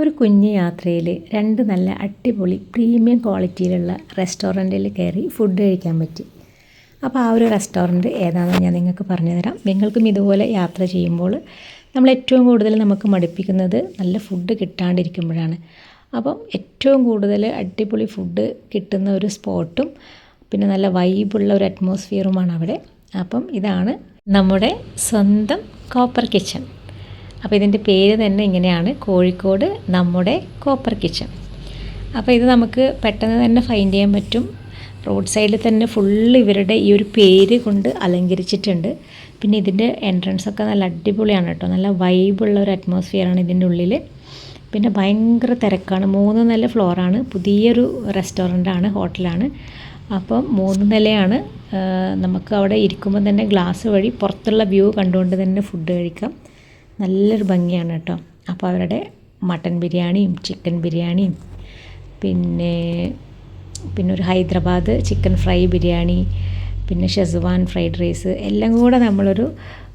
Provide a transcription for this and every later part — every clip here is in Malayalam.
ഒരു കുഞ്ഞു യാത്രയിൽ രണ്ട് നല്ല അടിപൊളി പ്രീമിയം ക്വാളിറ്റിയിലുള്ള റെസ്റ്റോറന്റിൽ കയറി ഫുഡ് കഴിക്കാൻ പറ്റി. അപ്പോൾ ആ ഒരു റെസ്റ്റോറന്റ് ഏതാണെന്ന് ഞാൻ നിങ്ങൾക്ക് പറഞ്ഞു തരാം നിങ്ങൾക്കും ഇതുപോലെ യാത്ര ചെയ്യുമ്പോൾ നമ്മൾ ഏറ്റവും കൂടുതൽ നമുക്ക് മടുപ്പിക്കുന്നത് നല്ല ഫുഡ് കിട്ടാണ്ടിരിക്കുമ്പോഴാണ്. അപ്പം ഏറ്റവും കൂടുതൽ അടിപൊളി ഫുഡ് കിട്ടുന്ന ഒരു സ്പോട്ടും പിന്നെ നല്ല വൈബുള്ള ഒരു അറ്റ്മോസ്ഫിയറുമാണ് അവിടെ. അപ്പം ഇതാണ് നമ്മുടെ സ്വന്തം കോപ്പർ കിച്ചൺ അപ്പോൾ ഇതിന്റെ പേര് തന്നെ ഇങ്ങനെയാണ്. കോഴിക്കോട് നമ്മുടെ കോപ്പർ കിച്ചൺ. അപ്പോൾ ഇത് നമുക്ക് പെട്ടെന്ന് തന്നെ ഫൈൻഡ് ചെയ്യാൻ പറ്റും. റോഡ് സൈഡിൽ തന്നെ ഫുള്ള് ഇവരുടെ ഈ ഒരു പേര് കൊണ്ട് അലങ്കരിച്ചിട്ടുണ്ട്. പിന്നെ ഇതിന്റെ എൻട്രൻസ് ഒക്കെ നല്ല അടിപൊളിയാണ് കേട്ടോ. നല്ല വൈബുള്ള ഒരു അറ്റ്മോസ്ഫിയറാണ് ഇതിന്റെ ഉള്ളിൽ പിന്നെ ഭയങ്കര തിരക്കാണ്. മൂന്ന് നില ഫ്ലോറാണ് പുതിയൊരു റെസ്റ്റോറന്റാണ് ഹോട്ടലാണ് അപ്പം മൂന്ന് നിലയാണ്. നമുക്ക് അവിടെ ഇരിക്കുമ്പോൾ തന്നെ ഗ്ലാസ് വഴി പുറത്തുള്ള വ്യൂ കണ്ടുകൊണ്ട് തന്നെ ഫുഡ് കഴിക്കാം. നല്ലൊരു ഭംഗിയാണ് കേട്ടോ. അപ്പോൾ അവരുടെ മട്ടൻ ബിരിയാണിയും ചിക്കൻ ബിരിയാണിയും പിന്നെ പിന്നെ ഒരു ഹൈദരാബാദ് ചിക്കൻ ഫ്രൈ ബിരിയാണി പിന്നെ ഷെസ്വാൻ ഫ്രൈഡ് റൈസ് എല്ലാം കൂടെ നമ്മളൊരു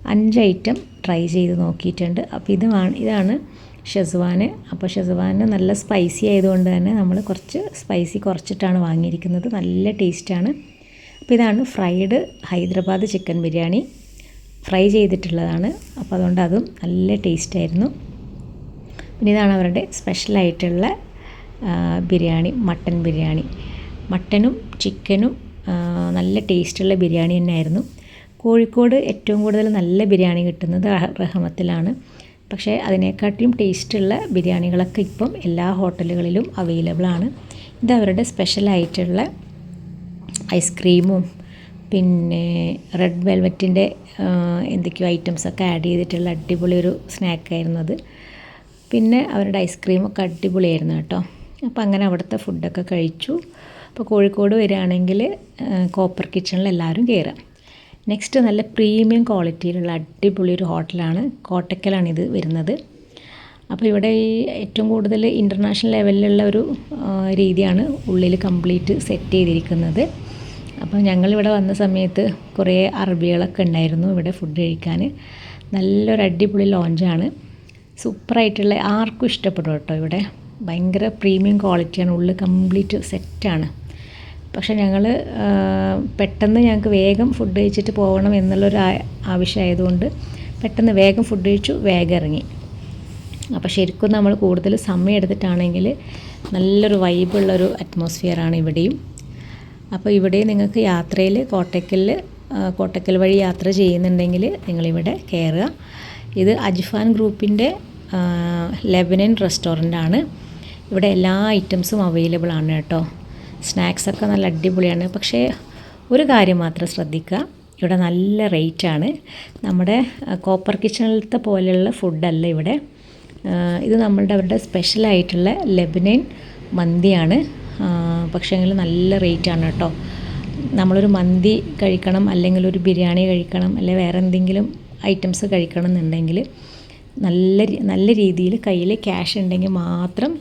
അഞ്ച് ഐറ്റം ട്രൈ ചെയ്ത് നോക്കിയിട്ടുണ്ട്. അപ്പോൾ ഇതാണ് ഇതാണ് ഷെസ്വാന്. അപ്പോൾ ഷെസ്വാന് നല്ല സ്പൈസി ആയതുകൊണ്ട് തന്നെ നമ്മൾ കുറച്ച് സ്പൈസി കുറച്ചിട്ടാണ് വാങ്ങിയിരിക്കുന്നത്. നല്ല ടേസ്റ്റാണ്. അപ്പോൾ ഇതാണ് fried Hyderabad chicken biryani. Fry ചെയ്തിട്ടുള്ളതാണ്. അപ്പോൾ അതുകൊണ്ട് അതും നല്ല ടേസ്റ്റായിരുന്നു പിന്നെ ഇതാണ് അവരുടെ സ്പെഷ്യലായിട്ടുള്ള ബിരിയാണി മട്ടൻ ബിരിയാണി. മട്ടനും ചിക്കനും നല്ല ടേസ്റ്റുള്ള ബിരിയാണി തന്നെയായിരുന്നു. കോഴിക്കോട് ഏറ്റവും കൂടുതൽ നല്ല ബിരിയാണി കിട്ടുന്നത് റഹമത്തിലാണ്. പക്ഷേ അതിനെക്കാട്ടിയും ടേസ്റ്റുള്ള ബിരിയാണികളൊക്കെ ഇപ്പം എല്ലാ ഹോട്ടലുകളിലും അവൈലബിൾ ആണ്. ഇത് അവരുടെ സ്പെഷ്യലായിട്ടുള്ള ഐസ്ക്രീമും പിന്നെ റെഡ് വെൽവെറ്റിന്റെ എന്തൊക്കെയോ ഐറ്റംസൊക്കെ ആഡ് ചെയ്തിട്ടുള്ള അടിപൊളി ഒരു സ്നാക്കായിരുന്നു അത്. പിന്നെ അവരുടെ ഐസ്ക്രീമൊക്കെ അടിപൊളിയായിരുന്നു കേട്ടോ. അപ്പോൾ അങ്ങനെ അവിടുത്തെ ഫുഡൊക്കെ കഴിച്ചു. അപ്പോൾ കോഴിക്കോട് വരികയാണെങ്കിൽ കോപ്പർ കിച്ചണിൽ എല്ലാവരും കയറാം നെക്സ്റ്റ് നല്ല പ്രീമിയം ക്വാളിറ്റിയിലുള്ള അടിപൊളി ഒരു ഹോട്ടലാണ് കോട്ടക്കലാണ് ഇത് വരുന്നത്. അപ്പോൾ ഇവിടെ ഈ ഏറ്റവും കൂടുതൽ ഇന്റർനാഷണൽ ലെവലിലുള്ള ഒരു രീതിയാണ് ഉള്ളിൽ കംപ്ലീറ്റ് സെറ്റ് ചെയ്തിരിക്കുന്നത്. അപ്പോൾ ഞങ്ങളിവിടെ വന്ന സമയത്ത് കുറേ അറബികളൊക്കെ ഉണ്ടായിരുന്നു ഇവിടെ ഫുഡ് കഴിക്കാൻ. നല്ലൊരു അടിപൊളി ലോഞ്ചാണ് സൂപ്പറായിട്ടുള്ള ആർക്കും ഇഷ്ടപ്പെടും കേട്ടോ ഇവിടെ. ഭയങ്കര പ്രീമിയം ക്വാളിറ്റിയാണ് ഉള്ളിൽ കംപ്ലീറ്റ് സെറ്റാണ് പക്ഷേ ഞങ്ങൾ പെട്ടെന്ന് ഞങ്ങൾക്ക് വേഗം ഫുഡ് കഴിച്ചിട്ട് പോകണം എന്നുള്ളൊരു ആവശ്യമായതുകൊണ്ട് പെട്ടെന്ന് വേഗം ഫുഡ് കഴിച്ചു വേഗം ഇറങ്ങി. അപ്പോൾ ശരിക്കും നമ്മൾ കൂടുതൽ സമയം എടുത്തിട്ടാണെങ്കിൽ നല്ലൊരു വൈബുള്ളൊരു അറ്റ്മോസ്ഫിയറാണ് ഇവിടെയും. അപ്പോൾ ഇവിടെ നിങ്ങൾക്ക് യാത്രയിൽ കോട്ടയ്ക്കൽ കോട്ടയ്ക്കൽ വഴി യാത്ര ചെയ്യുന്നുണ്ടെങ്കിൽ നിങ്ങളിവിടെ കയറുക ഇത് അജ്ഫാൻ ഗ്രൂപ്പിന്റെ ലെബനൻ റെസ്റ്റോറന്റ് ആണ് ഇവിടെ എല്ലാ ഐറ്റംസും അവൈലബിൾ ആണ് കേട്ടോ. സ്നാക്സൊക്കെ നല്ല അടിപൊളിയാണ്. പക്ഷേ ഒരു കാര്യം മാത്രം ശ്രദ്ധിക്കുക. ഇവിടെ നല്ല റേറ്റാണ്. നമ്മുടെ കോപ്പർ കിച്ചണിലത്തെ പോലെയുള്ള ഫുഡല്ല ഇവിടെ. ഇത് നമ്മളുടെ അവരുടെ സ്പെഷ്യലായിട്ടുള്ള ലെബനൻ മന്തിയാണ്. പക്ഷേങ്കിൽ നല്ല റേറ്റാണ് കേട്ടോ. നമ്മളൊരു മന്തി കഴിക്കണം അല്ലെങ്കിൽ ഒരു ബിരിയാണി കഴിക്കണം അല്ലെങ്കിൽ വേറെ എന്തെങ്കിലും ഐറ്റംസ് കഴിക്കണം എന്നുണ്ടെങ്കിൽ നല്ല നല്ല രീതിയിൽ കയ്യിൽ ക്യാഷ് ഉണ്ടെങ്കിൽ മാത്രം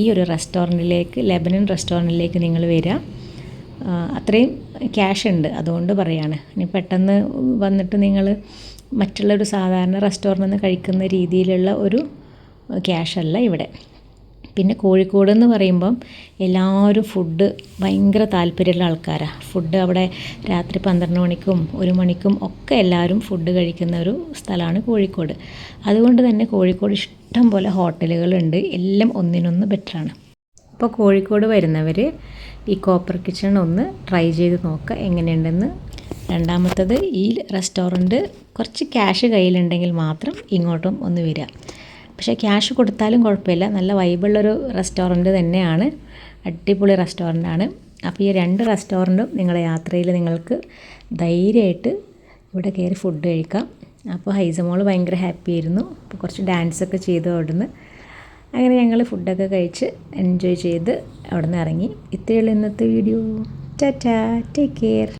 ഈ ഒരു റെസ്റ്റോറന്റിലേക്ക് ലെബനൻ റെസ്റ്റോറന്റിലേക്ക് നിങ്ങൾ വരിക. അത്രയും ക്യാഷ് ഉണ്ട് അതുകൊണ്ട് പറയാണ്. ഇനി പെട്ടെന്ന് വന്നിട്ട് നിങ്ങൾ മറ്റുള്ളൊരു സാധാരണ റെസ്റ്റോറന്റിൽ നിന്ന് കഴിക്കുന്ന രീതിയിലുള്ള ഒരു ക്യാഷ് അല്ല ഇവിടെ. പിന്നെ കോഴിക്കോട് എന്ന് പറയുമ്പം എല്ലാവരും ഫുഡ് ഭയങ്കര താല്പര്യമുള്ള ആൾക്കാരാണ് ഫുഡ് അവിടെ രാത്രി പന്ത്രണ്ട് മണിക്കും ഒരു മണിക്കും ഒക്കെ എല്ലാവരും ഫുഡ് കഴിക്കുന്ന ഒരു സ്ഥലമാണ് കോഴിക്കോട്. അതുകൊണ്ട് തന്നെ കോഴിക്കോട് ഇഷ്ടം പോലെ ഹോട്ടലുകളുണ്ട്. എല്ലാം ഒന്നിനൊന്ന് ബെറ്ററാണ് അപ്പോൾ കോഴിക്കോട് വരുന്നവർ ഈ കോപ്പർ കിച്ചൺ ഒന്ന് ട്രൈ ചെയ്ത് നോക്കുക എങ്ങനെയുണ്ടെന്ന്. രണ്ടാമത്തത് ഈ റെസ്റ്റോറന്റ് കുറച്ച് ക്യാഷ് കയ്യിലുണ്ടെങ്കിൽ മാത്രം ഇങ്ങോട്ടും ഒന്ന് വരിക പക്ഷേ ക്യാഷ് കൊടുത്താലും കുഴപ്പമില്ല. നല്ല വൈബുള്ളൊരു റെസ്റ്റോറന്റ് തന്നെയാണ്. അടിപൊളി ആണ് അപ്പോൾ ഈ രണ്ട് റെസ്റ്റോറന്റും നിങ്ങളുടെ യാത്രയിൽ നിങ്ങൾക്ക് ധൈര്യമായിട്ട് ഇവിടെ കയറി ഫുഡ് കഴിക്കാം. അപ്പോൾ ഹൈസമോൾ ഭയങ്കര ഹാപ്പി ആയിരുന്നു. അപ്പോൾ കുറച്ച് ഡാൻസൊക്കെ ചെയ്തു അവിടുന്ന്. അങ്ങനെ ഞങ്ങൾ ഫുഡൊക്കെ കഴിച്ച് എൻജോയ് ചെയ്ത് അവിടെ നിന്ന് ഇറങ്ങി ഇത്രയുള്ള ഇന്നത്തെ വീഡിയോ ടാറ്റാ. Take care